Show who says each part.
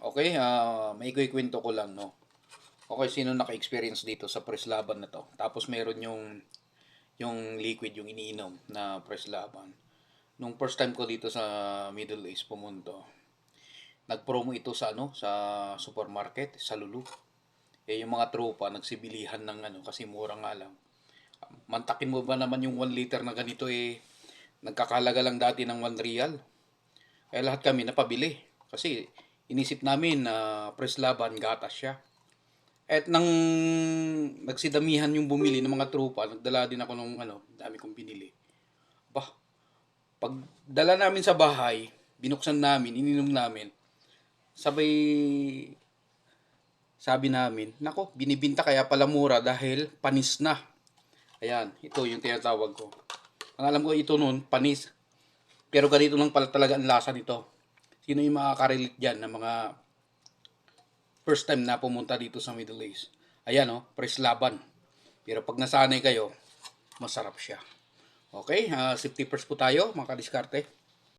Speaker 1: Okay, ah may kwento ko lang, no. Okay, sino naka-experience dito sa press laban na to? Tapos meron yung yung liquid, yung iniinom na press laban. Nung first time ko dito sa Middle East pumunto, nag-promo ito sa ano, sa supermarket, sa Lulu. Eh yung mga tropa nagsibilihan ng ano kasi mura nga lang. Mantakin mo ba naman yung 1 liter na ganito eh nagkakalaga lang dati ng 1 real. Kaya lahat kami napabili. Kasi inisip namin na press laban, gatas siya. At nang nagsidamihan yung bumili ng mga tropa, nagdala din ako ng ano, dami kong binili. Bah, pag dala namin sa bahay, binuksan namin, ininom namin, sabay sabi namin, nako, binibinta kaya pala mura dahil panis na. Ayan, ito yung tinatawag ko. Ang alam ko ito noon, panis. Pero ganito lang pala talaga ang lasa nito. Sino yung makaka-relate dyan na mga first time na pumunta dito sa Middle East? Ayan oh, press laban. Pero pag nasanay kayo, masarap siya. Okay, uh, safety first po tayo, mga kadiskarte.